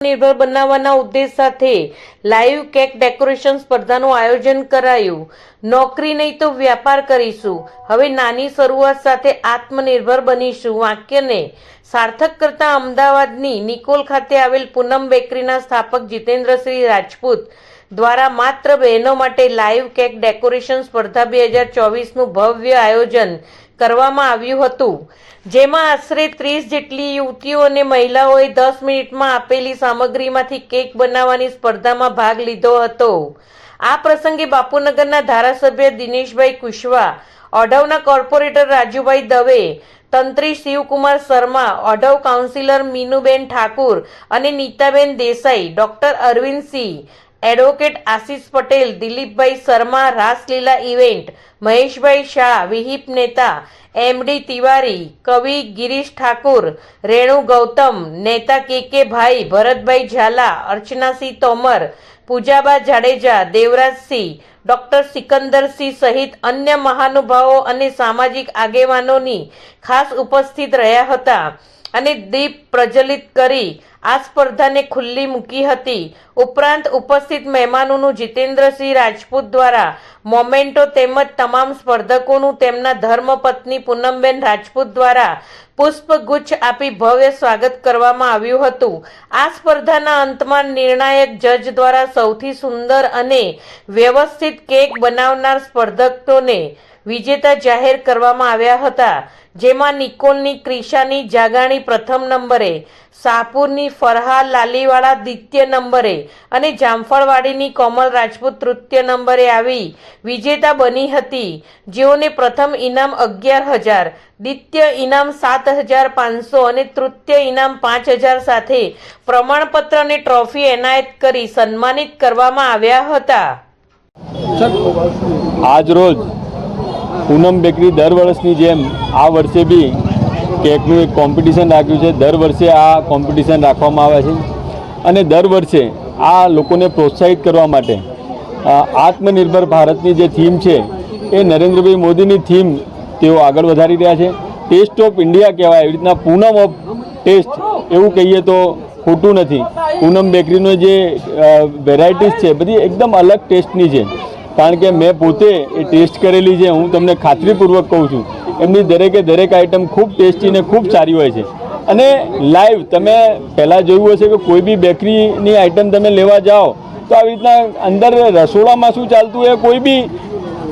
નિર્ભર બનાવવાના ઉદ્દેશ સાથે લાઈવ કેક ડેકોરેશન સ્પર્ધાનું આયોજન કરાયું. નોકરી નહીં તો વ્યાપાર કરીશું. હવે નાની શરૂઆત સાથે આત્મનિર્ભર બનીશું. વાક્યને સાર્થક કરતા અમદાવાદની નિકોલ ખાતે આવેલ પૂનમ બેકરીના સ્થાપક જીતેન્દ્રસિંહ રાજપૂત દ્વારા માત્ર બહેનો માટે લાઈવ કેક ડેકોરેશન સ્પર્ધા બે હજાર ચોવીસનું ભવ્ય આયોજન કરવામાં આવ્યું હતું. જેમાં આશરે ત્રીસ જેટલી યુવતીઓ અને મહિલાઓએ દસ મિનિટમાં આપેલી સામગ્રીમાંથી કેક બનાવવાની સ્પર્ધામાં ભાગ લીધો હતો. આ પ્રસંગે બાપુનગરના ધારાસભ્ય દિનેશભાઈ કુશવા ઓઢવના કોર્પોરેટર રાજુભાઈ દવે, તંત્રી શિવકુમાર શર્મા ઓઢવ કાઉન્સિલર મીનુબેન ઠાકુર અને Nitaben Desai, doctor Arvindsinh advocate Ashish Patel, Dileepbhai Sharma, Raasleela event, Maheshbhai Shah, વિહિપ નેતા, એમડી તિવારી, કવિ ગિરીશ ઠાકુર, રેણુ ગૌતમ, નેતા K K bhai, Bharatbhai Zala, Archanasinh Tomar, Poojaba Jadeja, Devrajsinh, doctor Sikandarsinh સહિત અન્ય મહાનુભાવો અને સામાજિક આગેવાનોની ખાસ ઉપસ્થિત રહ્યા હતા. અને દીપ પ્રજ્વલિત કરી આ સ્પર્ધાને ખુલ્લી મૂકી હતી. ઉપરાંત ઉપસ્થિત મહેમાનોનું જીતેન્દ્રસિંહ રાજપૂત દ્વારા મોમેન્ટો તેમજ તમામ સ્પર્ધકોનું તેમના ધર્મપત્ની પૂનમબેન રાજપૂત દ્વારા પુષ્પગુચ્છ આપી ભવ્ય સ્વાગત કરવામાં આવ્યું હતું. આ સ્પર્ધાના અંતમાં નિર્ણાયક જજ દ્વારા સૌથી સુંદર અને વ્યવસ્થિત કેક બનાવનાર સ્પર્ધકોને વિજેતા જાહેર કરવામાં આવ્યા હતા જેમાં નિકોલની ક્રિશાની જાગાણી પ્રથમ નંબરે સાપુરની ફરહા લાલીવાળા દ્વિતીય નંબરે અને જામફળવાડીની કોમલ રાજપૂત તૃતીય નંબરે આવી વિજેતા બની હતી. જેઓને પ્રથમ ઇનામ અગિયાર હજાર દ્વિતીય ઇનામ સાત હજાર પાંચસો અને તૃતીય ઇનામ પાંચ હજાર સાથે પ્રમાણપત્ર અને ટ્રોફી એનાયત કરી સન્માનિત કરવામાં આવ્યા હતા. આજ રોજ પૂનમ બેકરી દર વર્ષની જેમ આ વર્ષે બી કેકનું એક કોમ્પિટિશન રાખ્યું છે. દર વર્ષે આ કોમ્પિટિશન રાખવામાં આવે છે. અને દર વર્ષે આ લોકોને પ્રોત્સાહિત કરવા માટે આત્મનિર્ભર ભારતની જે થીમ છે, એ નરેન્દ્રભાઈ મોદીની થીમ તેઓ આગળ વધારી રહ્યા છે. ટેસ્ટ ઓફ ઇન્ડિયા કહેવાય એવી રીતના પૂનમ ઓફ ટેસ્ટ એવું કહીએ તો ખોટું નથી. પૂનમ બેકરીનો જે વેરાયટીઝ છે, બધી એકદમ અલગ ટેસ્ટની છે. કારણ કે મેં પોતે એ ટેસ્ટ કરેલી છે, હું તમને ખાતરીપૂર્વક કહું છું. એમની દરેકે દરેક આઈટમ ખૂબ ટેસ્ટી ને ખૂબ સારી હોય છે. અને લાઈવ તમે પહેલાં જોયું હશે કે કોઈ બી બેકરીની આઈટમ તમે લેવા જાઓ, તો આવી રીતના અંદર રસોડામાં શું ચાલતું એ કોઈ બી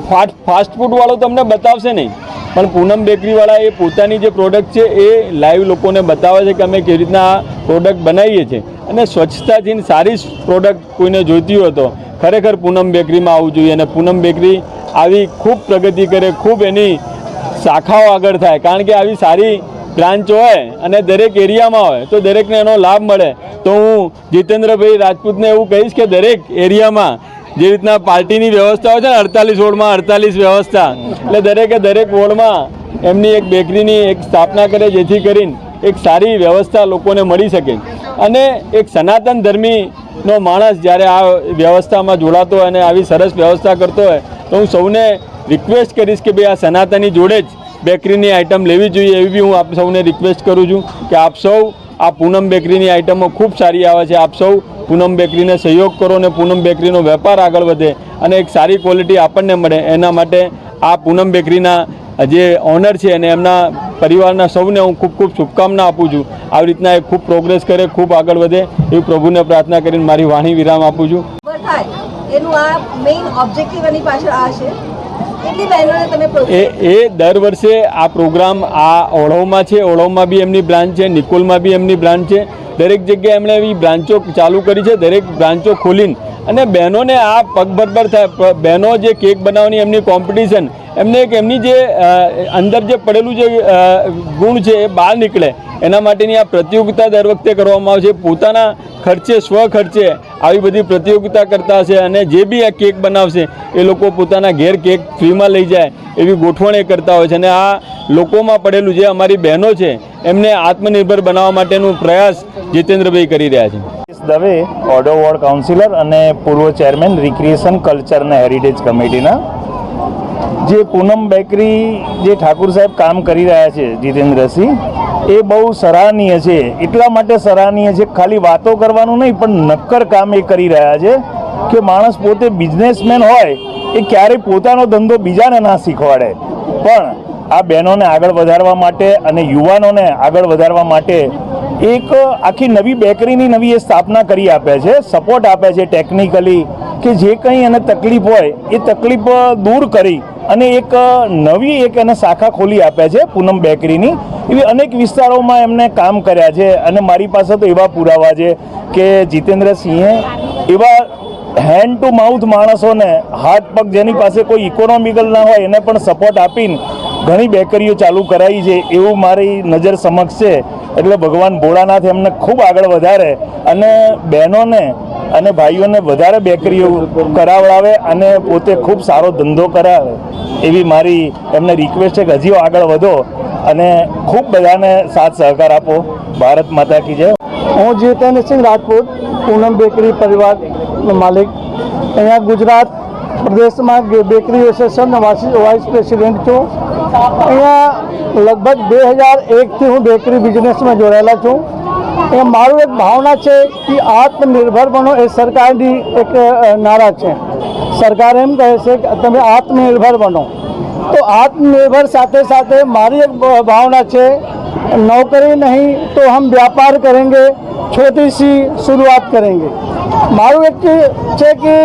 ફાસ્ટ ફાસ્ટ ફૂડવાળો તમને બતાવશે નહીં. પણ પૂનમ બેકરીવાળા એ પોતાની જે પ્રોડક્ટ છે એ લાઈવ લોકોને બતાવે છે કે અમે કેવી રીતના આ પ્રોડક્ટ બનાવીએ છીએ. અને સ્વચ્છતાથી સારી પ્રોડક્ટ કોઈને જોઈતી હોય તો ખરેખર પૂનમ બેકરીમાં આવવું જોઈએ અને પૂનમ બેકરી આવી ખૂબ પ્રગતિ કરે, ખૂબ એની શાખાઓ આગળ થાય. કારણ કે આવી સારી બ્રાન્ચ હોય અને દરેક એરિયામાં હોય તો દરેકને એનો લાભ મળે. તો હું જીતેન્દ્રભાઈ રાજપૂતને એવું કહીશ કે દરેક એરિયામાં જે રીતના પાર્ટીની વ્યવસ્થાઓ છે ને, અડતાલીસ વોર્ડમાં અડતાલીસ વ્યવસ્થા. એટલે દરેકે દરેક વોર્ડમાં એમની એક બેકરીની એક સ્થાપના કરે, જેથી કરીને એક સારી વ્યવસ્થા લોકોને મળી શકે. અને એક સનાતન ધર્મીનો માણસ જ્યારે આ વ્યવસ્થામાં જોડાતો હોય અને આવી સરસ વ્યવસ્થા કરતો હોય, તો હું સૌને રિક્વેસ્ટ કરીશ કે ભાઈ આ સનાતની જોડે જ બેકરીની આઈટમ લેવી જોઈએ એવી બી હું આપ સૌને રિક્વેસ્ટ કરું છું કે આપ સૌ આ પૂનમ બેકરીની આઇટમો ખૂબ સારી આવે છે. આપ સૌ પૂનમ બેકરીને સહયોગ કરો અને પૂનમ બેકરીનો વેપાર આગળ વધે અને એક સારી ક્વોલિટી આપણને મળે, એના માટે આ પૂનમ બેકરીના જે ઓનર છે અને એમના પરિવારના સૌને હું ખૂબ ખૂબ શુભકામના આપું છું. આવી રીતના એ ખૂબ પ્રોગ્રેસ કરે, ખૂબ આગળ વધે એવી પ્રભુને પ્રાર્થના કરીને મારી વાણી વિરામ આપું છું. એનું આ મેઇન ઓબ્જેક્ટિવ એની પાછળ આ છે. એ એ દર વર્ષે આ પ્રોગ્રામ આ ઓળવમાં છે. ઓળવમાં બી એમની બ્રાન્ચ છે. નિકોલમાં બી એમની બ્રાન્ચ છે. દરેક જગ્યાએ એમણે એવી બ્રાન્ચો ચાલુ કરી છે. દરેક બ્રાન્ચો ખોલીને. અને બહેનોને આ પગભરભર થાય. બહેનો જે કેક બનાવવાની એમની કોમ્પિટિશન, એમને એક એમની જે અંદર જે પડેલું જે ગુણ છે એ બહાર નીકળે. એના માટેની આ પ્રતિયોગિતા દર વખતે કરવામાં આવે છે પોતાના ખર્ચે, સ્વ ખર્ચે આવી બધી પ્રતિયોગિતા કરતા હશે અને જે બી આ કેક બનાવશે, એ લોકો પોતાના ઘેર કેક ફ્રીમાં લઈ જાય એવી ગોઠવણી કરતા હોય છે. અને આ લોકોમાં પડેલું જે અમારી બહેનો છે, એમને આત્મનિર્ભર બનાવવા માટેનું પ્રયાસ જીતેન્દ્રભાઈ કરી રહ્યા છે. દવે ઓડો વોર્ડ કાઉન્સિલર અને પૂર્વ ચેરમેન રિક્રિએશન કલ્ચર અને હેરિટેજ કમિટીના. જે પૂનમ બેકરી, જે ઠાકુર સાહેબ કામ કરી રહ્યા છે, જીતેન્દ્રસિંહ એ બહુ સરાહનીય છે. એટલા માટે સરાહનીય છે, ખાલી વાતો કરવાનું નહીં, પણ નક્કર કામ એ કરી રહ્યા છે કે માણસ પોતે બિઝનેસમેન હોય, એ ક્યારેય પોતાનો ધંધો બીજાને ના શીખવાડે. પણ આ બહેનોને આગળ વધારવા માટે અને યુવાનોને આગળ વધારવા માટે એક આખી નવી બેકરીની નવી એ સ્થાપના કરી આપે છે સપોર્ટ આપે છે ટેકનિકલી કે જે કંઈ એને તકલીફ હોય, એ તકલીફ દૂર કરી અને એક નવી એક એને શાખા ખોલી આપે છે, પૂનમ બેકરીની. એવી અનેક વિસ્તારોમાં એમને કામ કર્યા છે. અને મારી પાસે તો એવા પુરાવા છે કે જીતેન્દ્રસિંહે એવા હેન્ડ ટુ માઉથ માણસોને હાથ પગ જેની પાસે કોઈ ઇકોનોમિકલ ના હોય એને પણ સપોર્ટ આપીને ઘણી બેકરીઓ ચાલુ કરાવી છે. એવું મારી નજર સમક્ષ છે. એટલે ભગવાન ભોળાનાથ એમને ખૂબ આગળ વધારે. અને બહેનોને અને ભાઈઓને વધારે બેકરીઓ કરાવડાવે અને પોતે ખૂબ સારો ધંધો કરાવે એવી મારી એમને રિક્વેસ્ટ છે કે હજી આગળ વધો અને ખૂબ બધાને સાથ સહકાર આપો. ભારત માતા કી જય. હું જીતેન્દ્રસિંહ રાજપૂત, પૂનમ બેકરી પરિવાર માલિક. અહીંયા ગુજરાત પ્રદેશમાં બેકરી એસોસિએશન વાઇસ પ્રેસિડેન્ટ છું. અહીંયા લગભગ બે હજાર એકથી હું બેકરી બિઝનેસમાં જોડાયેલા છું. એ મારું એક ભાવના છે કે આત્મનિર્ભર બનો એ સરકારની એક નારા છે. સરકાર એમ કહે છે કે તમે આત્મનિર્ભર બનો. તો આત્મનિર્ભર સાથે સાથે મારી એક ભાવના છે, નોકરી નહીં તો હમ વ્યાપાર કરેંગે, છોટી સી શરૂઆત કરેંગે. મારું એક છે કે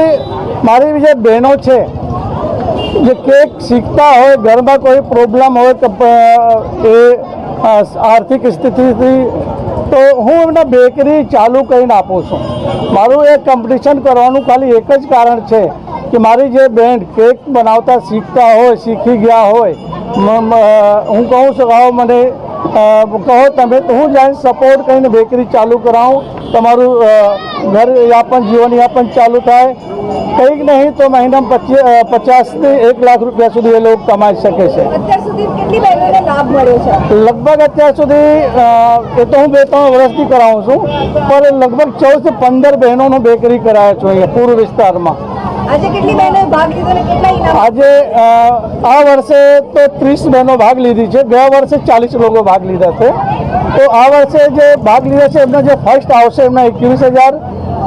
મારી જે બહેનો છે, જે કેક શીખતા હોય, ઘરમાં કોઈ પ્રોબ્લેમ હોય તો એ આર્થિક સ્થિતિથી તો હું એમને બેકરી ચાલુ કરીને આપું છું. મારું એ કોમ્પિટિશન કરવાનું ખાલી એક જ કારણ છે કે મારી જે બેન કેક બનાવતા શીખતા હોય, શીખી ગયા હોય હું કહું છું, આવો મને કહો તમે તો હું જઈને સપોર્ટ કરીને બેકરી ચાલુ કરાવું તમારું ઘર યાપન જીવન યાપન ચાલુ થાય. કંઈક નહીં તો મહિનામાં પચીસ પચાસથી એક લાખ રૂપિયા સુધી એ લોકો કમાઈ શકે છે. લગભગ અત્યાર સુધી એ તો હું બે ત્રણ વર્ષથી કરાવું છું પણ લગભગ ચૌદથી પંદર બહેનોનો બેકરી કરાવ્યો છું અહીંયા પૂર્વ વિસ્તારમાં. આજે આ વર્ષે તો ત્રીસ બહેનો ભાગ લીધી છે. ગયા વર્ષે ચાલીસ લોકો ભાગ લીધા છે. તો આ વર્ષે જે ભાગ લીધા છે, એમને જે ફર્સ્ટ આવશે, એમને એકવીસ હજાર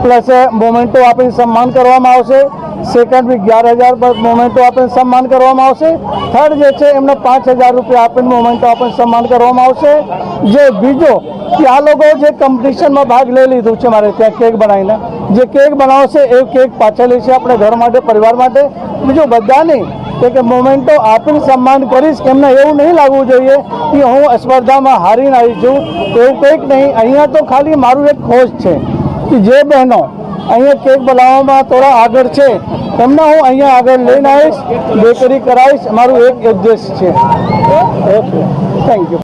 પ્લસ મોમેન્ટો આપીને સન્માન કરવામાં આવશે. સેકન્ડ બી અગિયાર હજાર મોમેન્ટો આપીને સન્માન કરવામાં આવશે. થર્ડ જે છે, એમને પાંચ હજાર રૂપિયા આપીને મોમેન્ટો આપીને સન્માન કરવામાં આવશે. જે બીજો, કે આ લોકો જે કોમ્પિટિશનમાં ભાગ લઈ લીધું છે મારે ત્યાં કેક બનાવીને જે કેક બનાવશે એ કેક પાછળ લેશે આપણે ઘર માટે પરિવાર માટે. બીજું બધાની કે કે મોમેન્ટો આપીને સન્માન કરીશ એમને એવું નહીં લાગવું જોઈએ કે હું સ્પર્ધામાં હારીને આવી છું એવું કંઈક નહીં. અહીંયા તો ખાલી મારું એક ખોજ છે કે જે બહેનો અહીંયા કેક બનાવવામાં થોડા આગળ છે એમને હું અહીંયા આગળ લઈને આવીશ બેકરી કરાવીશ. મારું એક ઉદ્દેશ છે. Okay thank you